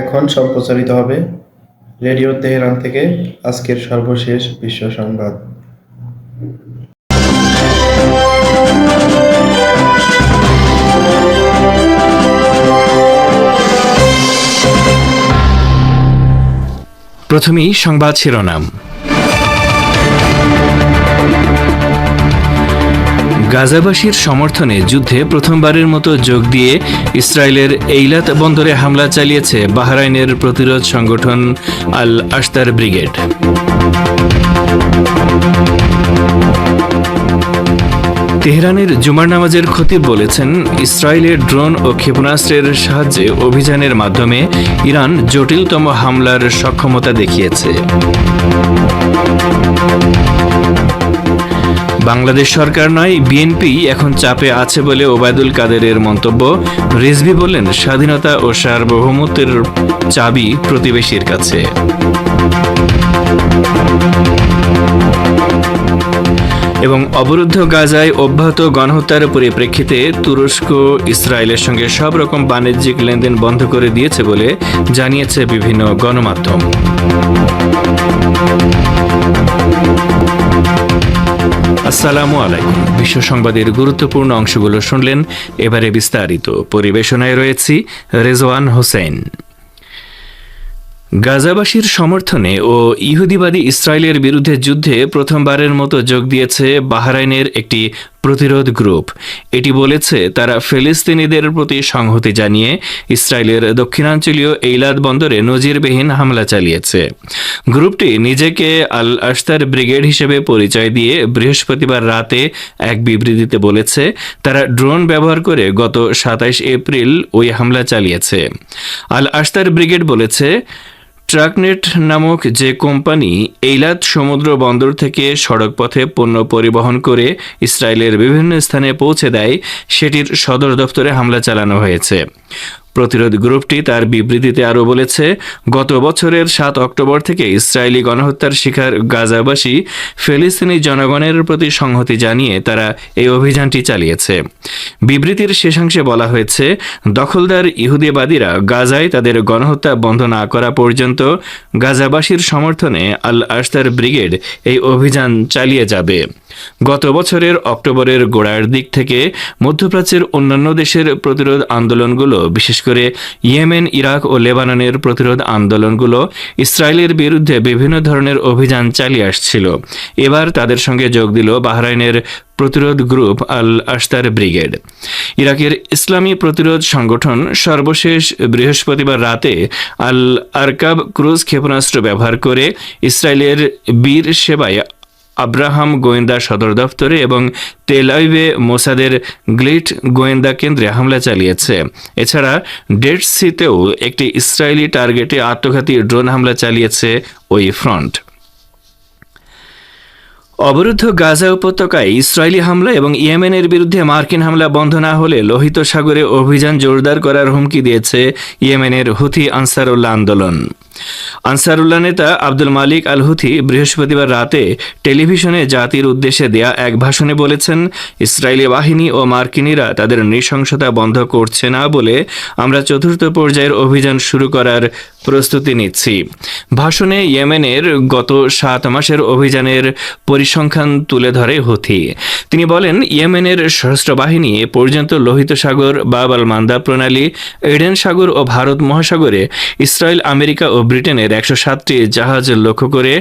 এখন সম্প্রচারিত হবে রেডিও তেহরান থেকে আজকের সর্বশেষ বিশ্ব সংবাদ। প্রথমেই সংবাদ শিরোনাম। গাজাবাসীর সমর্থনে যুদ্ধে প্রথমবারের মতো যোগ দিয়ে ইসরায়েলের এইলাত বন্দরে হামলা চালিয়েছে বাহরাইনের প্রতিরোধ সংগঠন আল আশতার ব্রিগেড। তেহরানের জুমার নামাজের খতিব বলেছেন, ইসরায়েলের ড্রোন ও ক্ষেপণাস্ত্রের সাহায্যে অভিযানের মাধ্যমে ইরান জটিলতম হামলার সক্ষমতা দেখিয়েছে। বাংলাদেশ সরকার নয় বিএনপি এখন চাপে আছে বলে ওবায়দুল কাদেরের মন্তব্য। রিজভি বললেন স্বাধীনতা ও সার্বভৌমত্বের চাবি প্রতিবেশীর কাছে। এবং অবরুদ্ধ গাজায় অব্যাহত গণহত্যার পরিপ্রেক্ষিতে তুরস্ক, ইসরায়েলের সঙ্গে সব রকম বাণিজ্যিক লেনদেন বন্ধ করে দিয়েছে বলে জানিয়েছে বিভিন্ন গণমাধ্যম। আসসালামু আলাইকুম। বিশ্ব সংবাদের গুরুত্বপূর্ণ অংশগুলো শুনলেন। এবারে বিস্তারিত পরিবেশনায় রয়েছি রেজওয়ান হোসেন। গাজাবাসীর সমর্থনে ও ইহুদিবাদী ইসরায়েলের বিরুদ্ধে যুদ্ধে প্রথমবারের মতো যোগ দিয়েছে বাহরাইনের একটি প্রতিরোধ গ্রুপ। এটি বলেছে, তারা ফিলিস্তিনিদের প্রতি সংহতি জানিয়ে ইসরায়েলের দক্ষিণাঞ্চলীয় এইলাদ বন্দরে নজিরবিহীন হামলা চালিয়েছে। গ্রুপটি নিজেকে আল আশতার ব্রিগেড হিসেবে পরিচয় দিয়ে বৃহস্পতিবার রাতে এক বিবৃতিতে বলেছে, তারা ড্রোন ব্যবহার করে গত সাতাইশ এপ্রিল ওই হামলা চালিয়েছে। আল আশতার ব্রিগেড বলেছে ট্রাকনেট নামক যে কোম্পানি এইলাত সমুদ্র বন্দর থেকে সড়কপথে পণ্য পরিবহন করে ইসরায়েলের বিভিন্ন স্থানে পৌঁছে দেয়, সেটির সদর দপ্তরে হামলা চালানো হয়েছে। প্রতিরোধ গ্রুপটি তার বিবৃতিতে আরও বলেছে, গত বছরের সাত অক্টোবর থেকে ইসরায়েলি গণহত্যার শিকার গাজাবাসী ফিলিস্তিনি জনগণের প্রতি সংহতি জানিয়ে তারা এই অভিযানটি চালিয়েছে। বিবৃতির শেষাংশে বলা হয়েছে, দখলদার ইহুদিবাদীরা গাজায় তাদের গণহত্যা বন্ধ না করা পর্যন্ত গাজাবাসীর সমর্থনে আল আশতার ব্রিগেড এই অভিযান চালিয়ে যাবে। গত বছরের অক্টোবরের গোড়ার দিক থেকে মধ্যপ্রাচ্যের অন্যান্য দেশের প্রতিরোধ আন্দোলনগুলো বিশেষ করে ইয়েমেন, ইরাক ও লেবাননের প্রতিরোধ আন্দোলনগুলো ইসরায়েলের বিরুদ্ধে বিভিন্ন ধরনের অভিযান চালিয়ে আসছিল। এবার তাদের সঙ্গে যোগ দিল বাহরাইনের প্রতিরোধ গ্রুপ আল আশতার ব্রিগেড। ইরাকের ইসলামী প্রতিরোধ সংগঠন সর্বশেষ বৃহস্পতিবার রাতে আল আরকাব ক্রুজ ক্ষেপণাস্ত্র ব্যবহার করে ইসরায়েলের বীর সেবায় আব্রাহাম গোয়েন্দা সদর দফতরে এবং তেলাইভে মোসাদের গ্লিট গোয়েন্দা কেন্দ্রে হামলা চালিয়েছে। এছাড়া ডেড সিতেও একটি ইসরায়েলি টার্গেটে আত্মঘাতী ড্রোন হামলা চালিয়েছে ওই ফ্রন্ট। অবরুদ্ধ গাজা উপত্যকায় ইসরায়েলি হামলা এবং ইয়েমেনের বিরুদ্ধে মার্কিন হামলা বন্ধ না হলে লোহিত সাগরে অভিযান জোরদার করার হুমকি দিয়েছে ইয়েমেনের হুথি আনসারুল্লাহ আন্দোলন। আনসারুল্লাহ নেতা আব্দুল মালিক আল হুথি বৃহস্পতিবার রাতে টেলিভিশনে জাতির উদ্দেশ্যে দেয়া এক ভাষণে বলেছেন, ইসরায়েলি বাহিনী ও মার্কিনীরা তাদের নৃশংসতা বন্ধ করছে না বলে আমরা চতুর্থ পর্যায়ের অভিযান শুরু করার প্রস্তুতি নিচ্ছি। ভাষণে ইয়েমেনের গত সাত মাসের অভিযানের পরিসংখ্যান তুলে ধরে হুথি। তিনি বলেন, ইয়েমেনের সশস্ত্র বাহিনী এ পর্যন্ত লোহিত সাগর, বাব আল মান্দা প্রণালী, এডেন সাগর ও ভারত মহাসাগরে ইসরায়েল, আমেরিকা ও ব্রিটেনের একশো সাতটি জাহাজ লক্ষ্য করে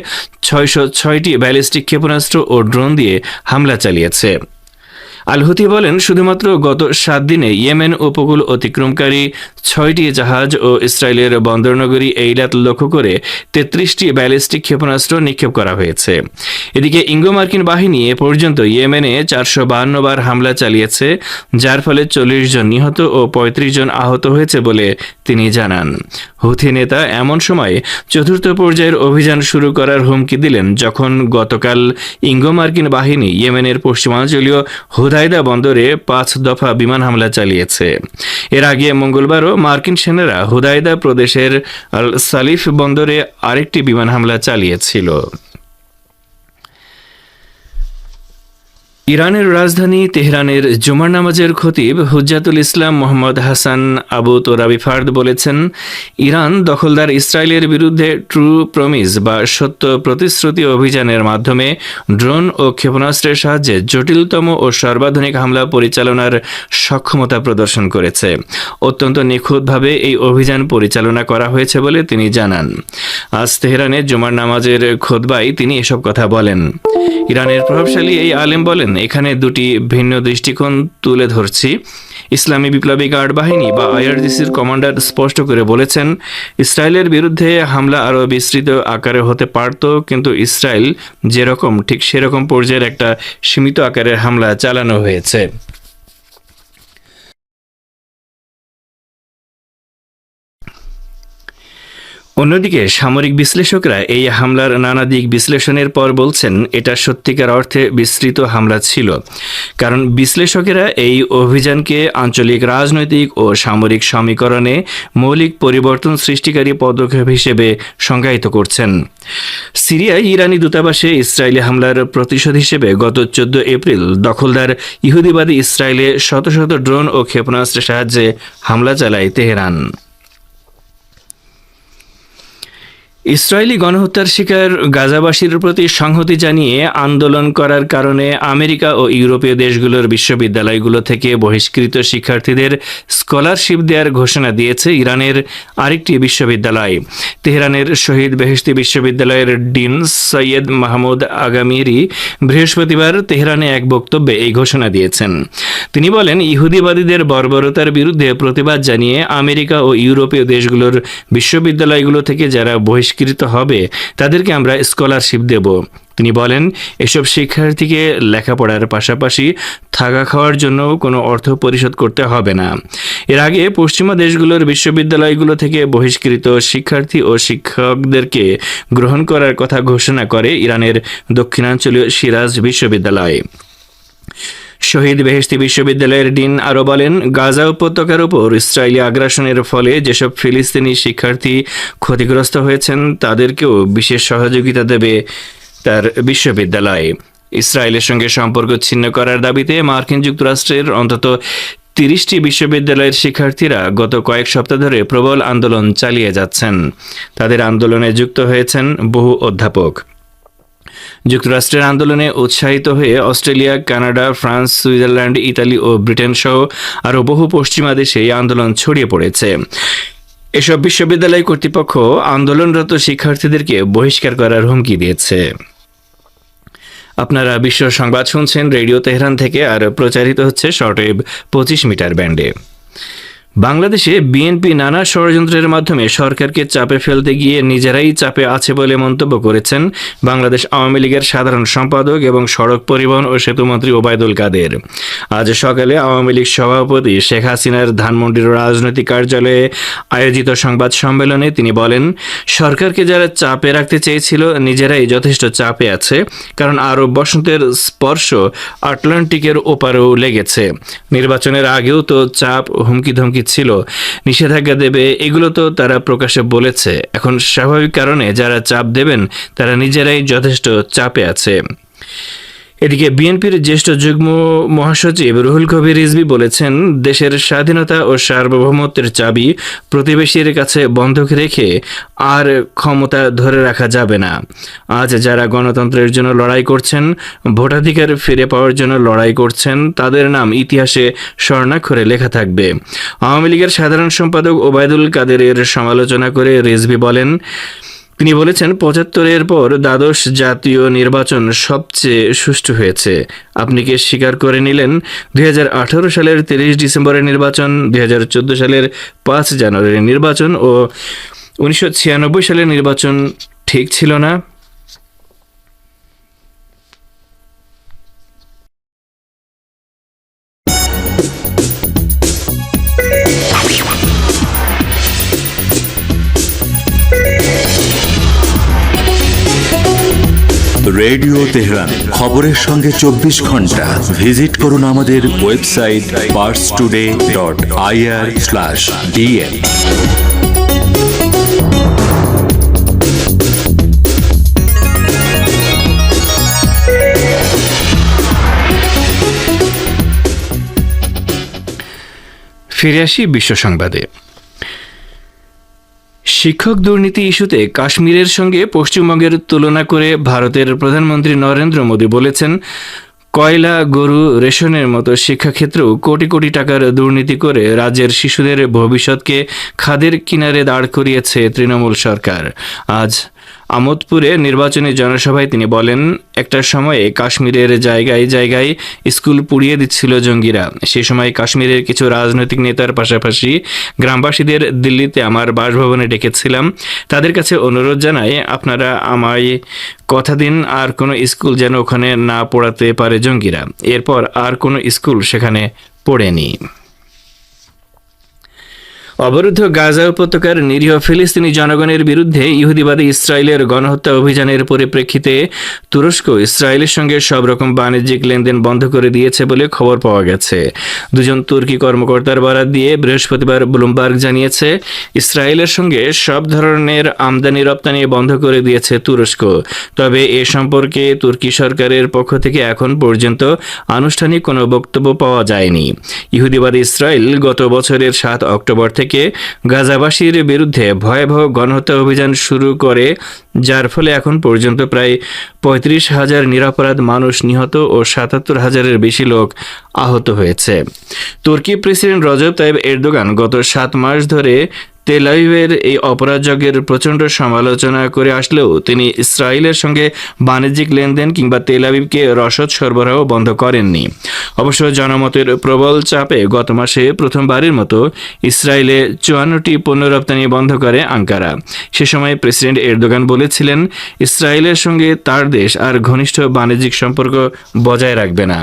ছয়শো ছয়টি ব্যালিস্টিক ক্ষেপণাস্ত্র ও ড্রোন দিয়ে হামলা চালিয়েছে। আলহুতি বলেন, শুধুমাত্র গত সাত দিনে ইয়েমেন উপকূল অতিক্রমকারী ছয়টি জাহাজ ও ইসরায়েলের বন্দরনগরী এইলাত লক্ষ্য করে তেত্রিশটি ব্যালিস্টিক ক্ষেপণাস্ত্র নিক্ষেপ করা হয়েছে। এদিকে ইঙ্গো মার্কিন বাহিনী এ পর্যন্ত ইয়েমেনে চারশো বাহান্ন বার হামলা চালিয়েছে, যার ফলে চল্লিশ জন নিহত ও পঁয়ত্রিশ জন আহত হয়েছে বলে তিনি জানান। হুথি নেতা এমন সময় চতুর্থ পর্যায়ের অভিযান শুরু করার হুমকি দিলেন যখন গতকাল ইঙ্গো মার্কিন বাহিনী ইয়েমেনের পশ্চিমাঞ্চলীয় হুদাইদা বন্দরে পাঁচ দফা বিমান হামলা চালিয়েছে। এর আগে মঙ্গলবারও মার্কিন সেনারা হুদাইদা প্রদেশের সালিফ বন্দরে আরেকটি বিমান হামলা চালিয়েছিল। ইরানের রাজধানী তেহরানের জুমার নামাজের খতিব হুজ্জাতুল ইসলাম মোহাম্মদ হাসান আবু তোরাবি ফার্দ বলেছেন, ইরান দখলদার ইসরায়েলের বিরুদ্ধে ট্রু প্রমিস বা সত্য প্রতিশ্রুতি অভিযানের মাধ্যমে ড্রোন ও ক্ষেপণাস্ত্রের সাহায্যে জটিলতম ও সর্বাধুনিক হামলা পরিচালনার সক্ষমতা প্রদর্শন করেছে। অত্যন্ত নিখুঁতভাবে এই অভিযান পরিচালনা করা হয়েছে বলে তিনি জানান। আজ তেহরানে জুমার নামাজের খোদবাই তিনি এসব কথা বলেন। ইরানের প্রভাবশালী এই আলেম বলেন এখানে দুটি ভিন্ন দৃষ্টিকোণ তুলে ধরছি। ইসলামী বিপ্লবী গার্ড বাহিনী বা আইআরজিসির কমান্ডার স্পষ্ট করে বলেছেন, ইসরায়েলের বিরুদ্ধে হামলা আরও বিস্তৃত আকারে হতে পারত, কিন্তু ইসরায়েল যেরকম, ঠিক সেরকম পর্যায়ের একটা সীমিত আকারের হামলা চালানো হয়েছে। অন্যদিকে সামরিক বিশ্লেষকরা এই হামলার নানা দিক বিশ্লেষণের পর বলছেন, এটা সত্যিকার অর্থে বিস্তৃত হামলা ছিল। কারণ বিশ্লেষকেরা এই অভিযানকে আঞ্চলিক রাজনৈতিক ও সামরিক সমীকরণে মৌলিক পরিবর্তন সৃষ্টিকারী পদক্ষেপ হিসেবে সংজ্ঞায়িত করছেন। সিরিয়ায় ইরানি দূতাবাসে ইসরায়েলি হামলার প্রতিশোধ হিসেবে গত চোদ্দ এপ্রিল দখলদার ইহুদিবাদী ইসরায়েলে শত শত ড্রোন ও ক্ষেপণাস্ত্রের সাহায্যে হামলা চালায় তেহরান। ইসরায়েলি গণহত্যার শিকার গাজাবাসীর প্রতি সংহতি জানিয়ে আন্দোলন করার কারণে আমেরিকা ও ইউরোপীয় দেশগুলোর বিশ্ববিদ্যালয়গুলো থেকে বহিষ্কৃত শিক্ষার্থীদের স্কলারশিপ দেওয়ার ঘোষণা দিয়েছে ইরানের আরেকটি বিশ্ববিদ্যালয়। তেহরানের শহীদ বেহেশতি বিশ্ববিদ্যালয়ের ডিন সৈয়দ মাহমুদ আগামিরি বৃহস্পতিবার তেহরানে এক বক্তব্যে এই ঘোষণা দিয়েছেন। তিনি বলেন, ইহুদিবাদীদের বর্বরতার বিরুদ্ধে প্রতিবাদ জানিয়ে আমেরিকা ও ইউরোপীয় দেশগুলোর বিশ্ববিদ্যালয়গুলো থেকে যারা বহিষ্কৃত হবে, তাদেরকে আমরা স্কলারশিপ দেব। তিনি বলেন, এসব শিক্ষার্থীকে লেখাপড়ার পাশাপাশি থাকা খাওয়ার জন্য কোনো অর্থ পরিশোধ করতে হবে না। এর আগে পশ্চিমা দেশগুলোর বিশ্ববিদ্যালয়গুলো থেকে বহিষ্কৃত শিক্ষার্থী ও শিক্ষকদেরকে গ্রহণ করার কথা ঘোষণা করে ইরানের দক্ষিণাঞ্চলীয় সিরাজ বিশ্ববিদ্যালয়। শহীদ বেহেশতি বিশ্ববিদ্যালয়ের ডিন আরও বলেন, গাজা উপত্যকার উপর ইসরায়েলি আগ্রাসনের ফলে যেসব ফিলিস্তিনি শিক্ষার্থী ক্ষতিগ্রস্ত হয়েছেন, তাদেরকেও বিশেষ সহযোগিতা দেবে তার বিশ্ববিদ্যালয়। ইসরায়েলের সঙ্গে সম্পর্ক ছিন্ন করার দাবিতে মার্কিন যুক্তরাষ্ট্রের অন্তত তিরিশটি বিশ্ববিদ্যালয়ের শিক্ষার্থীরা গত কয়েক সপ্তাহ ধরে প্রবল আন্দোলন চালিয়ে যাচ্ছেন। তাদের আন্দোলনে যুক্ত হয়েছেন বহু অধ্যাপক। যুক্তরাষ্ট্রের আন্দোলনে উৎসাহিত হয়ে Australia, Canada, France, Switzerland, Italy ও ব্রিটেন সহ আরও বহু পশ্চিমা দেশে এই আন্দোলন ছড়িয়ে পড়েছে। এসব বিশ্ববিদ্যালয় কর্তৃপক্ষ আন্দোলনরত শিক্ষার্থীদেরকে বহিষ্কার করার হুমকি দিয়েছে। আপনারা বিশ্ব সংবাদ শুনছেন রেডিও তেহরান থেকে, আর প্রচারিত হচ্ছে শর্টওয়েভ পঁচিশ মিটার ব্যান্ডে। বাংলাদেশে বিএনপি নানা ষড়যন্ত্রের মাধ্যমে সরকারকে চাপে ফেলতে গিয়ে নিজেরাই চাপে আছে বলে মন্তব্য করেছেন বাংলাদেশ আওয়ামী লীগের সাধারণ সম্পাদক এবং সড়ক পরিবহন ও সেতুমন্ত্রী ওবায়দুল কাদের। আজ সকালে আওয়ামী লীগ সভাপতি শেখ হাসিনার ধানমন্ডির রাজনৈতিক কার্যালয়ে আয়োজিত সংবাদ সম্মেলনে তিনি বলেন, সরকারকে যারা চাপে রাখতে চেয়েছিল নিজেরাই যথেষ্ট চাপে আছে, কারণ আরব বসন্তের স্পর্শ আটলান্টিকের ওপারেও লেগেছে। নির্বাচনের আগেও তো চাপ হুমকি ধমকি ছিল। নিষেধাজ্ঞা দেবে, এগুলো তো তারা প্রকাশে বলেছে। এখন স্বাভাবিক কারণে যারা চাপ দেবেন, তারা নিজেরাই যথেষ্ট চাপে আছে। এদিকে বিএনপির জ্যেষ্ঠ যুগ্ম মহাসচিব রুহুল কবির রিজভি বলেছেন, দেশের স্বাধীনতা ও সার্বভৌমত্বের চাবি প্রতিবেশীর কাছে বন্ধক রেখে আর ক্ষমতা ধরে রাখা যাবে না। আজ যারা গণতন্ত্রের জন্য লড়াই করছেন, ভোটাধিকার ফিরে পাওয়ার জন্য লড়াই করছেন, তাদের নাম ইতিহাসে স্বর্ণাক্ষরে লেখা থাকবে। আওয়ামী লীগের সাধারণ সম্পাদক ওবায়দুল কাদেরের সমালোচনা করে রিজভি বলেন তিনি বলেছেন, পঁচাত্তরের পর দ্বাদশ জাতীয় নির্বাচন সবচেয়ে সুষ্ঠু হয়েছে। আপনি কি স্বীকার করে নিলেন, দুই হাজার আঠারো সালের তিরিশ ডিসেম্বরের নির্বাচন, দুই হাজার চোদ্দ সালের পাঁচ জানুয়ারির নির্বাচন ও উনিশশো ছিয়ানব্বই সালের নির্বাচন ঠিক ছিল না? চট্টগ্রাম খবরের সঙ্গে চব্বিশ ঘণ্টা। ভিজিট করুন আমাদের website Pars Today dot IR slash ফিরে আসি বিশ্ব সংবাদে। শিক্ষক দুর্নীতি ইস্যুতে কাশ্মীরের সঙ্গে পশ্চিমবঙ্গের তুলনা করে ভারতের প্রধানমন্ত্রী নরেন্দ্র মোদী বলেছেন, কয়লা, গরু, রেশনের মতো শিক্ষাক্ষেত্রেও কোটি কোটি টাকার দুর্নীতি করে রাজ্যের শিশুদের ভবিষ্যৎকে খাদের কিনারে দাঁড় করিয়েছে তৃণমূল সরকার। আজ আমোদপুরে নির্বাচনী জনসভায় তিনি বলেন, একটা সময়ে কাশ্মীরের জায়গায় জায়গায় স্কুল পুড়িয়ে দিচ্ছিল জঙ্গিরা। সে সময় কাশ্মীরের কিছু রাজনৈতিক নেতার পাশাপাশি গ্রামবাসীদের দিল্লিতে আমার বাসভবনে ডেকেছিলাম। তাদের কাছে অনুরোধ জানাই, আপনারা আমায় কথা দিন, আর কোনো স্কুল যেন ওখানে না পড়াতে পারে জঙ্গিরা। এরপর আর কোনো স্কুল সেখানে পড়েনি। অবরুদ্ধ গাজা উপত্যকার নিরীহ ফিলিস্তিনি জনগণের বিরুদ্ধে ইহুদিবাদী ইসরায়েলের গণহত্যা অভিযানের পরিপ্রেক্ষিতে তুরস্ক ইসরায়েলের সঙ্গে সব রকম বাণিজ্যিক লেনদেন বন্ধ করে দিয়েছে বলে খবর পাওয়া গেছে। দুজন তুর্কি কর্মকর্তার বরাত দিয়ে বৃহস্পতিবার ব্লুমবার্গ জানিয়েছে, ইসরায়েলের সঙ্গে সব ধরনের আমদানি রপ্তানি বন্ধ করে দিয়েছে তুরস্ক। তবে এ সম্পর্কে তুর্কি সরকারের পক্ষ থেকে এখন পর্যন্ত আনুষ্ঠানিক কোনো বক্তব্য পাওয়া যায়নি। ইহুদিবাদী ইসরায়েল গত বছরের সাত অক্টোবর থেকে গাজাবাসীর বিরুদ্ধে ভয়াবহ গণহত্যা অভিযান শুরু করে, যার ফলে এখন পর্যন্ত প্রায় পঁয়ত্রিশ হাজার নিরাপরাধ মানুষ নিহত ও সাতাত্তর হাজারের বেশি লোক আহত হয়েছে। তুর্কি প্রেসিডেন্ট রজব তাইব এরদোগান গত সাত মাস ধরে তেলাইভের এই অপরাধযজ্ঞের প্রচণ্ড সমালোচনা করে আসলেও তিনি ইসরায়েলের সঙ্গে বাণিজ্যিক লেনদেন কিংবা তেলাবিবকে রসদ সরবরাহ বন্ধ করেননি। অবশ্য জনমতের প্রবল চাপে গত মাসে প্রথমবারের মতো ইসরায়েলে চুয়ান্নটি পণ্য রপ্তানি বন্ধ করে আঙ্কারা। সে সময় প্রেসিডেন্ট এরদোগান বলেছিলেন, ইসরায়েলের সঙ্গে তার দেশ আর ঘনিষ্ঠ বাণিজ্যিক সম্পর্ক বজায় রাখবে না।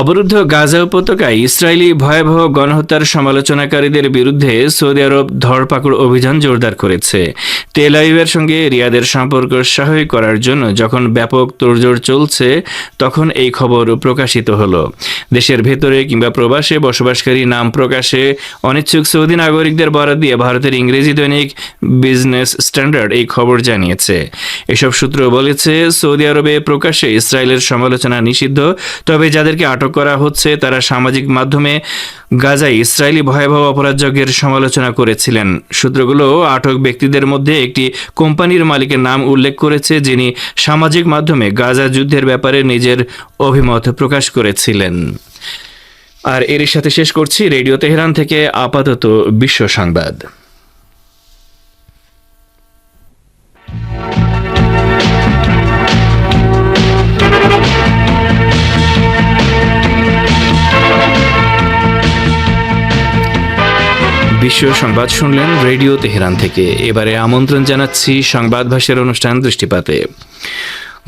অবরুদ্ধ গাজা উপত্যকায় ইসরায়েলি ভয়াবহ গণহত্যার সমালোচনাকারীদের বিরুদ্ধে সৌদি আরব ধরপাকড় অভিযান জোরদার করেছে। তেল আবিবের সঙ্গে রিয়াদের সম্পর্ক স্বাভাবিক করার জন্য যখন ব্যাপক তোড়জোড় চলছে, তখন এই খবর প্রকাশিত হলো। দেশের ভেতরে কিংবা প্রবাসে বসবাসকারী নাম প্রকাশে অনিচ্ছুক সৌদি নাগরিকদের বরাদ দিয়ে ভারতের ইংরেজি দৈনিক বিজনেস স্ট্যান্ডার্ড এই খবর জানিয়েছে। এসব সূত্র বলেছে, সৌদি আরবে প্রকাশ্যে ইসরায়েলের সমালোচনা নিষিদ্ধ, তবে যাদেরকে আটক করা হচ্ছে। তারা সামাজিক মাধ্যমে গাজায় ইসরায়েলি ভয়াবহ অপরাধযজ্ঞের সমালোচনা করেছিলেন। সূত্রগুলো আটক ব্যক্তিদের মধ্যে একটি কোম্পানির মালিকের নাম উল্লেখ করেছে, যিনি সামাজিক মাধ্যমে গাজা যুদ্ধের ব্যাপারে নিজের অভিমত প্রকাশ করেছিলেন। আর এর সাথে শেষ করছি রেডিও তেহরান থেকে আপাতত বিশ্ব সংবাদ। বিশ্ব সংবাদ শুনলেন রেডিও তেহরান থেকে। এবারে আমন্ত্রণ জানাচ্ছি সংবাদ ভাষার অনুষ্ঠান দৃষ্টিপাতে।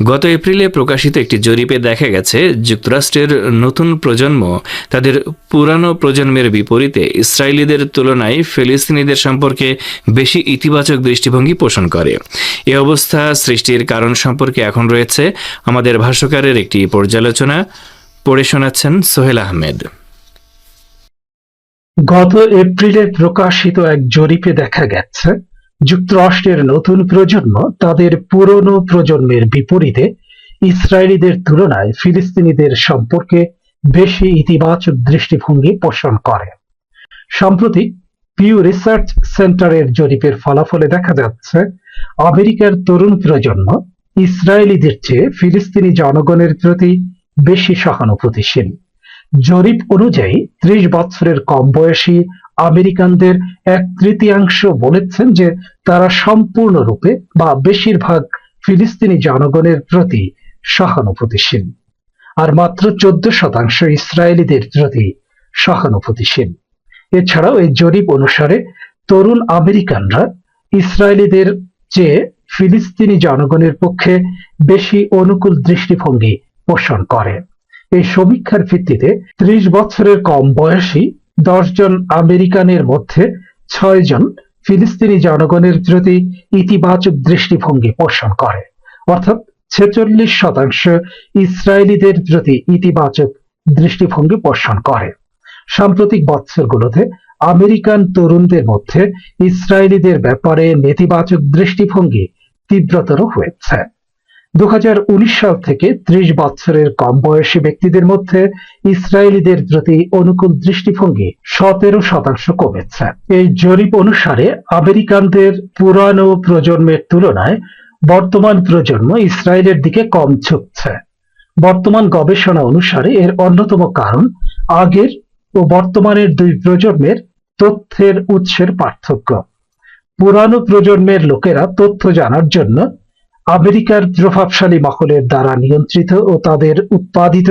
গত এপ্রিলে প্রকাশিত একটি জরিপে দেখা গেছে, যুক্তরাষ্ট্রের নতুন প্রজন্ম তাদের পুরানো প্রজন্মের বিপরীতে ইসরায়েলিদের তুলনায় ফিলিস্তিনিদের সম্পর্কে বেশি ইতিবাচক দৃষ্টিভঙ্গি পোষণ করে। এ অবস্থা সৃষ্টির কারণ সম্পর্কে এখন রয়েছে আমাদের ভাষ্যকারের একটি পর্যালোচনা। পড়ে শোনাচ্ছেন সোহেল আহমেদ। গত এপ্রিলে প্রকাশিত এক জরিপে দেখা গেছে, যুক্তরাষ্ট্রের নতুন প্রজন্ম তাদের পুরনো প্রজন্মের বিপরীতে ইসরায়েলিদের তুলনায় ফিলিস্তিনিদের সম্পর্কে বেশি ইতিবাচক দৃষ্টিভঙ্গি পোষণ করে। সম্প্রতি পিউ রিসার্চ সেন্টারের জরিপের ফলাফলে দেখা যাচ্ছে, আমেরিকার তরুণ প্রজন্ম ইসরায়েলিদের চেয়ে ফিলিস্তিনি জনগণের প্রতি বেশি সহানুভূতিশীল। জরিপ অনুযায়ী ত্রিশ বছরের কম বয়সী আমেরিকানদের এক তৃতীয়াংশ বলেছেন যে তারা সম্পূর্ণরূপে বা বেশিরভাগ ফিলিস্তিনি জনগণের প্রতি সহানুভূতিশীল। আর মাত্র চোদ্দ শতাংশ ইসরায়েলিদের প্রতি সহানুভূতিশীল। এছাড়াও এই জরিপ অনুসারে তরুণ আমেরিকানরা ইসরায়েলিদের চেয়ে ফিলিস্তিনি জনগণের পক্ষে বেশি অনুকূল দৃষ্টিভঙ্গি পোষণ করে। এই সমীক্ষার ভিত্তিতে ত্রিশ বছরের কম বয়সী দশজন আমেরিকানের মধ্যে ছয় জন ফিলিস্তিনি জনগণের প্রতি ইতিবাচক দৃষ্টিভঙ্গি পোষণ করে। অর্থাৎ ছেচল্লিশ শতাংশ ইসরায়েলিদের প্রতি ইতিবাচক দৃষ্টিভঙ্গি পোষণ করে। সাম্প্রতিক বছরগুলোতে আমেরিকান তরুণদের মধ্যে ইসরায়েলিদের ব্যাপারে নেতিবাচক দৃষ্টিভঙ্গি তীব্রতর হয়েছে। দু হাজার উনিশ সাল থেকে ত্রিশ বছরের কম বয়সী ব্যক্তিদের মধ্যে ইসরায়েলিদের প্রতি অনুকূল দৃষ্টিভঙ্গি সতেরো শতাংশ কমেছে। এই জরিপ অনুসারে আমেরিকানদের পুরানো প্রজন্মের তুলনায় বর্তমান প্রজন্ম ইসরায়েলের দিকে কম ঝুঁকছে। বর্তমান গবেষণা অনুসারে এর অন্যতম কারণ আগের ও বর্তমানের দুই প্রজন্মের তথ্যের উৎসের পার্থক্য। পুরানো প্রজন্মের লোকেরা তথ্য জানার জন্য আমেরিকার প্রভাবশালী মহলের দ্বারা নিয়ন্ত্রিত ও তাদের উৎপাদিত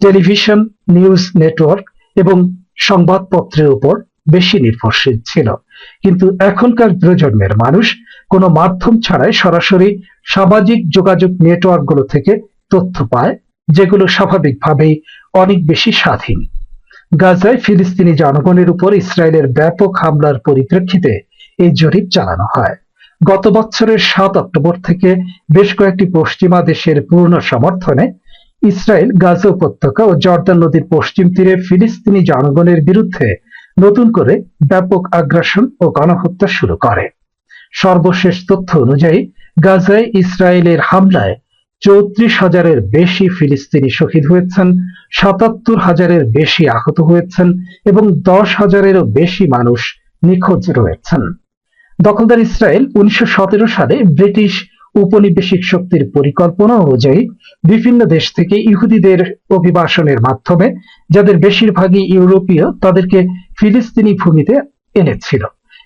টেলিভিশন, নিউজ নেটওয়ার্ক এবং সংবাদপত্রের উপর বেশি নির্ভরশীল ছিল। কিন্তু এখনকার প্রজন্মের মানুষ কোনো মাধ্যম ছাড়াই সরাসরি সামাজিক যোগাযোগ নেটওয়ার্কগুলো থেকে তথ্য পায়, যেগুলো স্বাভাবিকভাবেই অনেক বেশি স্বাধীন। গাজায় ফিলিস্তিনি জনগণের উপর ইসরায়েলের ব্যাপক হামলার পরিপ্রেক্ষিতে এই জরিপ চালানো হয়। গত বছরের সাত অক্টোবর থেকে বেশ কয়েকটি পশ্চিমা দেশের পূর্ণ সমর্থনে ইসরায়েল গাজা উপত্যকা ও জর্দান নদীর পশ্চিম তীরে ফিলিস্তিনি জনগণের বিরুদ্ধে নতুন করে ব্যাপক আগ্রাসন ও গণহত্যা শুরু করে। সর্বশেষ তথ্য অনুযায়ী, গাজায় ইসরায়েলের হামলায় চৌত্রিশ হাজারের বেশি ফিলিস্তিনি শহীদ হয়েছেন, সাতাত্তর হাজারের বেশি আহত হয়েছেন এবং দশ হাজারেরও বেশি মানুষ নিখোঁজ রয়েছেন। দখলদার ইসরায়েল উনিশশো সতেরো সালে ব্রিটিশ উপনিবেশিক শক্তির পরিকল্পনা অনুযায়ী বিভিন্ন দেশ থেকে ইহুদিদের অভিবাসনের মাধ্যমে, যাদের বেশিরভাগই ইউরোপীয়, তাদেরকে ফিলিস্তিনি ভূমিতে এনেছিল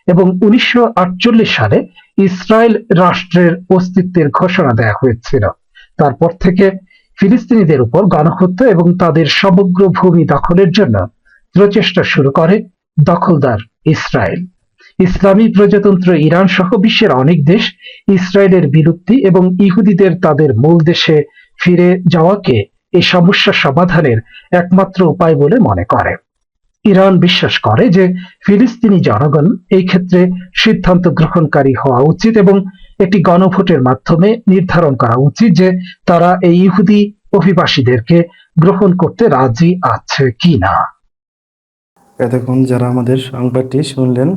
এবং উনিশশো আটচল্লিশ সালে ইসরায়েল রাষ্ট্রের অস্তিত্বের ঘোষণা দেয়া হয়েছিল। তারপর থেকে ফিলিস্তিনিদের উপর গণহত্যা এবং তাদের সমগ্র ভূমি দখলের জন্য প্রচেষ্টা শুরু করে দখলদার ইসরায়েল। ইসলামী প্রজাতন্ত্র ইরান সহ বিশ্বের অনেক দেশ ইসরায়েলের বিলুপ্তি এবং ইহুদিদের তাদের মূল দেশে ফিরে যাওয়াকে এই সমস্যা সমাধানের একমাত্র উপায় বলে মনে করে। ইরান বিশ্বাস করে যে ফিলিস্তিনি জনগণ এই ক্ষেত্রে সিদ্ধান্ত গ্রহণকারী হওয়া উচিত এবং একটি গণভোটের মাধ্যমে নির্ধারণ করা উচিত যে তারা এই ইহুদি অভিবাসীদেরকে গ্রহণ করতে রাজি আছে কিনা। এতক্ষণ যারা আমাদের সংবাদটি শুনলেন